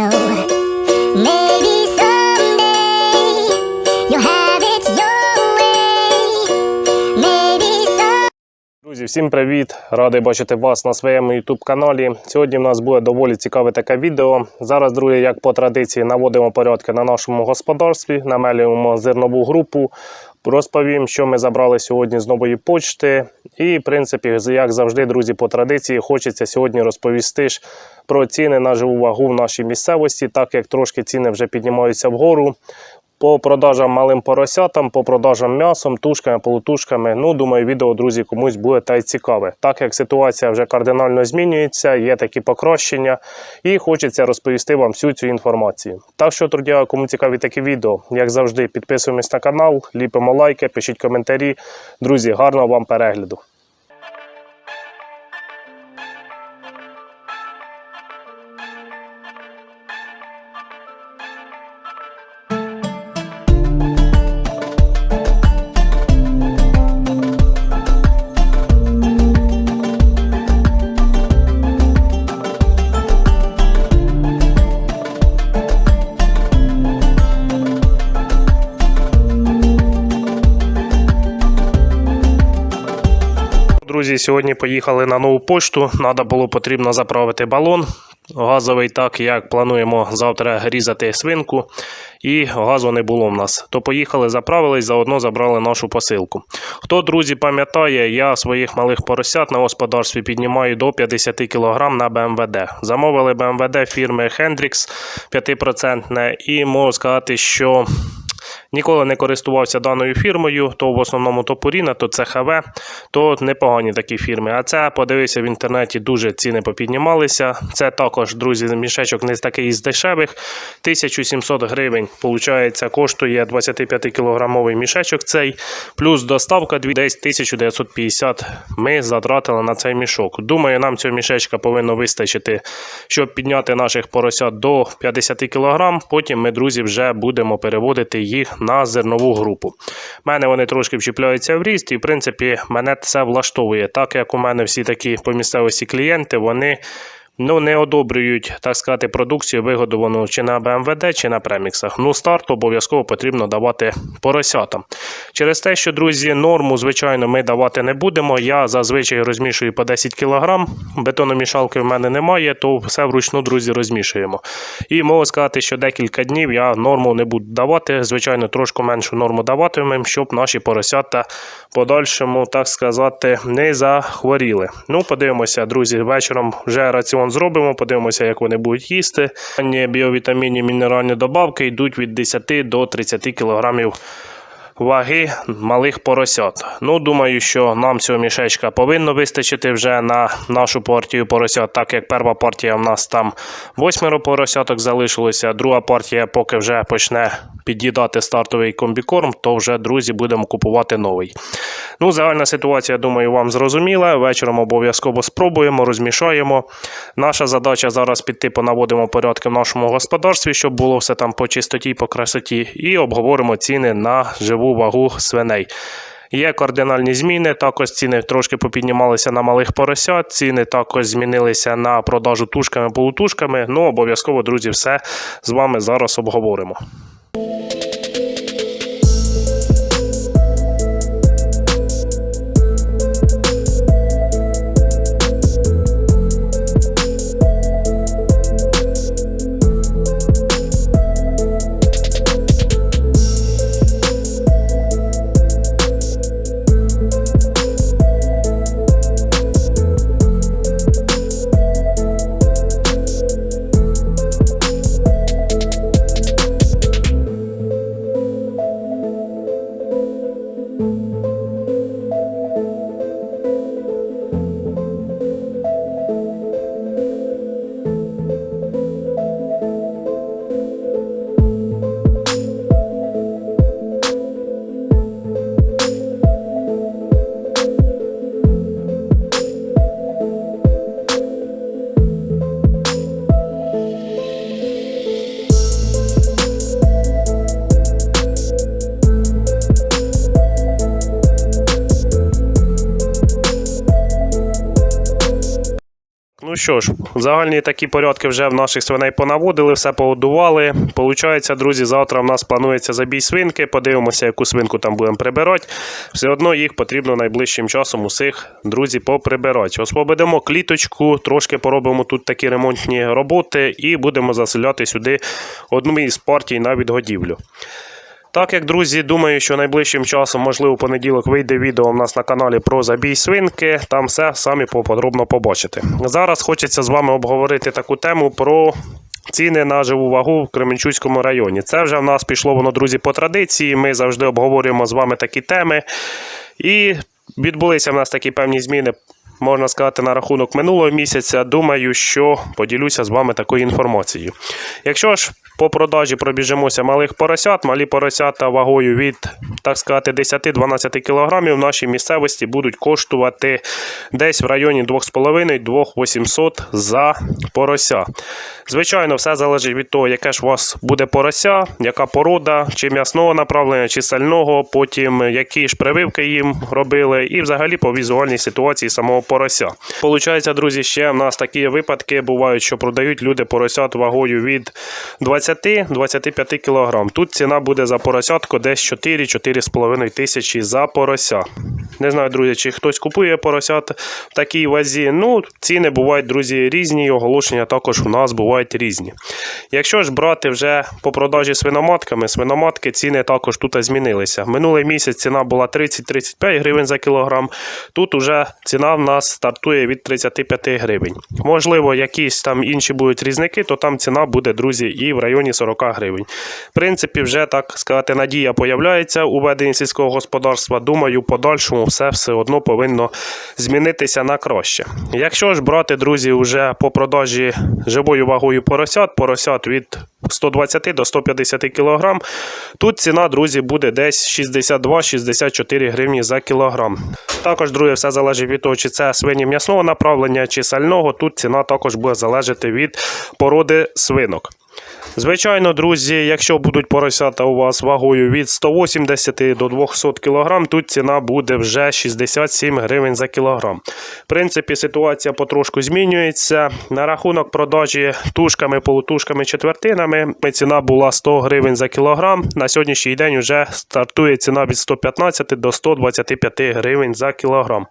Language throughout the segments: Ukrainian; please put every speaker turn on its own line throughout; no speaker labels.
know Maybe someday you'll have it your way Maybe some... Друзі, всім привіт! Радий бачити вас на своєму YouTube каналі. Сьогодні в нас буде доволі цікаве таке відео. Зараз, друзі, як по традиції, наводимо порядки на нашому господарстві, намелюємо зернову групу. Розповім, що ми забрали сьогодні з нової почти. І, в принципі, як завжди, друзі, по традиції, хочеться сьогодні розповісти ж про ціни на живу вагу в нашій місцевості, так як трошки ціни вже піднімаються вгору. По продажам малим поросятам, по продажам м'ясом, тушками, полутушками. Ну, думаю, відео, друзі, комусь буде та й цікаве. Так як ситуація вже кардинально змінюється, є такі покращення, і хочеться розповісти вам всю цю інформацію. Так що, друзі, кому цікаві такі відео, як завжди, підписуємось на канал, ліпимо лайки, пишіть коментарі. Друзі, гарного вам перегляду. Друзі, сьогодні поїхали на нову пошту. Надо було потрібно заправити балон газовий, так як плануємо завтра різати свинку, і газу не було в нас. То поїхали, заправились, заодно забрали нашу посилку. Хто, друзі, пам'ятає, я своїх малих поросят на господарстві піднімаю до 50 кг на БМВД. Замовили БМВД фірми Hendrix 5% і можу сказати, що. Ніколи не користувався даною фірмою, то в основному то Purina, то ЦХВ, то непогані такі фірми. А це подивився в інтернеті, дуже ціни попіднімалися. Це також, друзі, мішечок не такий із дешевих. 1700 гривень, виходить, коштує 25-кілограмовий мішечок цей, плюс доставка десь 1950 ми затратили на цей мішок. Думаю, нам цього мішечка повинно вистачити, щоб підняти наших поросят до 50 кг. Потім ми, друзі, вже будемо переводити їх на зернову групу. У мене вони трошки вчіпляються в ріст, і в принципі мене це влаштовує. Так як у мене всі такі по місцевості клієнти, вони ну, не одобрюють, так сказати, продукцію, вигодовану чи на БМВД, чи на преміксах. Ну, старт обов'язково потрібно давати поросятам. Через те, що, друзі, норму, звичайно, ми давати не будемо. Я зазвичай розмішую по 10 кг. Бетономішалки в мене немає, то все вручну, друзі, розмішуємо. І можу сказати, що декілька днів я норму не буду давати. Звичайно, трошки меншу норму даватимемо, щоб наші поросята подальшому, так сказати, не захворіли. Ну, подивимося, друзі, вечором вже раціон зробимо, подивимося, як вони будуть їсти. Біовітамінні мінеральні добавки йдуть від 10 до 30 кг ваги малих поросят. Ну, думаю, що нам цього мішечка повинно вистачити вже на нашу партію поросят, так як перша партія в нас там восьмеро поросяток залишилося, друга партія, поки вже почне під'їдати стартовий комбікорм, то вже, друзі, будемо купувати новий. Ну, загальна ситуація, думаю, вам зрозуміла. Вечором обов'язково спробуємо, розмішаємо. Наша задача зараз піти понаводимо порядки в нашому господарстві, щоб було все там по чистоті, по красоті, і обговоримо ціни на живу вагу свиней. Є кардинальні зміни. Також ціни трошки попіднімалися на малих поросят. Ціни також змінилися на продажу тушками, полутушками. Ну, обов'язково, друзі, все з вами зараз обговоримо. Ну що ж, загальні такі порядки вже в наших свиней понаводили, все погодували. Получається, друзі, завтра в нас планується забій свинки. Подивимося, яку свинку там будемо прибирати. Все одно їх потрібно найближчим часом усіх, друзі, поприбирати. Освободимо кліточку, трошки поробимо тут такі ремонтні роботи і будемо заселяти сюди одну із партій на відгодівлю. Так як, друзі, думаю, що найближчим часом, можливо, понеділок вийде відео у нас на каналі про забій свинки. Там все самі поподробно побачите. Зараз хочеться з вами обговорити таку тему про. Ціни на живу вагу в Кременчуцькому районі. Це вже в нас пішло воно, друзі, по традиції. Ми завжди обговорюємо з вами такі теми. І відбулися в нас такі певні зміни, можна сказати, на рахунок минулого місяця. Думаю, що поділюся з вами такою інформацією. Якщо ж по продажі пробіжимося малих поросят, малі поросята вагою від, так сказати, 10-12 кг в нашій місцевості будуть коштувати десь в районі 2,5-2,800 за порося. Звичайно, все залежить від того, яке ж у вас буде порося, яка порода, чи м'ясного направлення, чи сального, потім які ж прививки їм робили, і взагалі по візуальній ситуації самого порося. Получається, друзі, ще в нас такі випадки бувають, що продають люди поросят вагою від 20-25 кг. Тут ціна буде за поросятку десь 4-4,5 тисячі за порося. Не знаю, друзі, чи хтось купує поросят в такій вазі. Ну, ціни бувають, друзі, різні, і оголошення також у нас бувають різні. Якщо ж брати вже по продажі свиноматками, свиноматки ціни також тут змінилися. Минулий місяць ціна була 30-35 гривень за кілограм. Тут уже ціна в нас стартує від 35 гривень. Можливо, якісь там інші будуть різники, то там ціна буде, друзі, і в районі 40 гривень. В принципі, вже так сказати, надія появляється у веденні сільського господарства. Думаю, в подальшому все все одно повинно змінитися на краще. Якщо ж брати, друзі, вже по продажі живою вагою поросят, поросят від 120 до 150 кг, тут ціна, друзі, буде десь 62-64 гривні за кілограм. Також, друзі, все залежить від того, чи це свині м'ясного направлення, чи сального. Тут ціна також буде залежати від породи свинок. Звичайно, друзі, якщо будуть поросята у вас вагою від 180 до 200 кг, тут ціна буде вже 67 гривень за кілограм. В принципі, ситуація потрошку змінюється. На рахунок продажі тушками, полутушками, четвертинами ціна була 100 гривень за кілограм. На сьогоднішній день вже стартує ціна від 115 до 125 гривень за кілограм.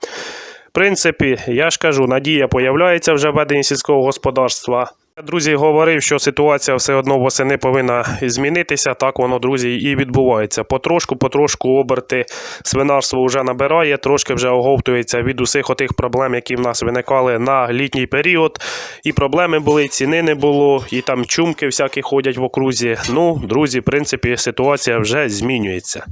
В принципі, я ж кажу, надія появляється вже в сільського господарства. Друзі, говорив, що ситуація все одно восени повинна змінитися. Так воно, друзі, і відбувається. Потрошку, потрошку оберти свинарство вже набирає, трошки вже оговтується від усіх отих проблем, які в нас виникали на літній період. І проблеми були, і ціни не було, і там чумки всякі ходять в окрузі. Ну, друзі, в принципі, ситуація вже змінюється.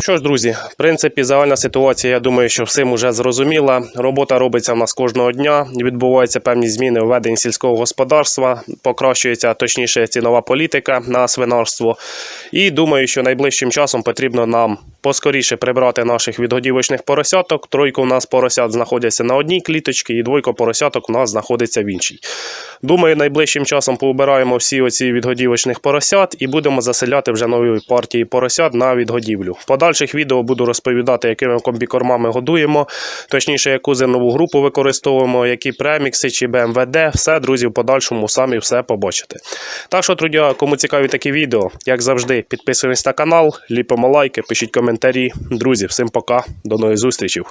Ну що ж, друзі, в принципі, загальна ситуація, я думаю, що всім уже зрозуміла. Робота робиться в нас кожного дня. Відбуваються певні зміни у веденні сільського господарства, покращується точніше цінова політика на свинарство. І думаю, що найближчим часом потрібно нам поскоріше прибрати наших відгодівочних поросяток. Тройка у нас поросят знаходяться на одній кліточці, і двойка поросяток у нас знаходиться в іншій. Думаю, найближчим часом поубираємо всі оці відгодівочних поросят і будемо заселяти вже нові партії поросят на відгодівлю. Подальших відео буду розповідати, якими комбікормами годуємо, точніше, яку зернову групу використовуємо, які премікси чи БМВД. Все, друзі, в подальшому самі все побачите. Так що, друзі, кому цікаві такі відео, як завжди, підписуйтесь на канал, ліпимо лайки, пишіть коментарі. Друзі, всім пока, до нових зустрічей.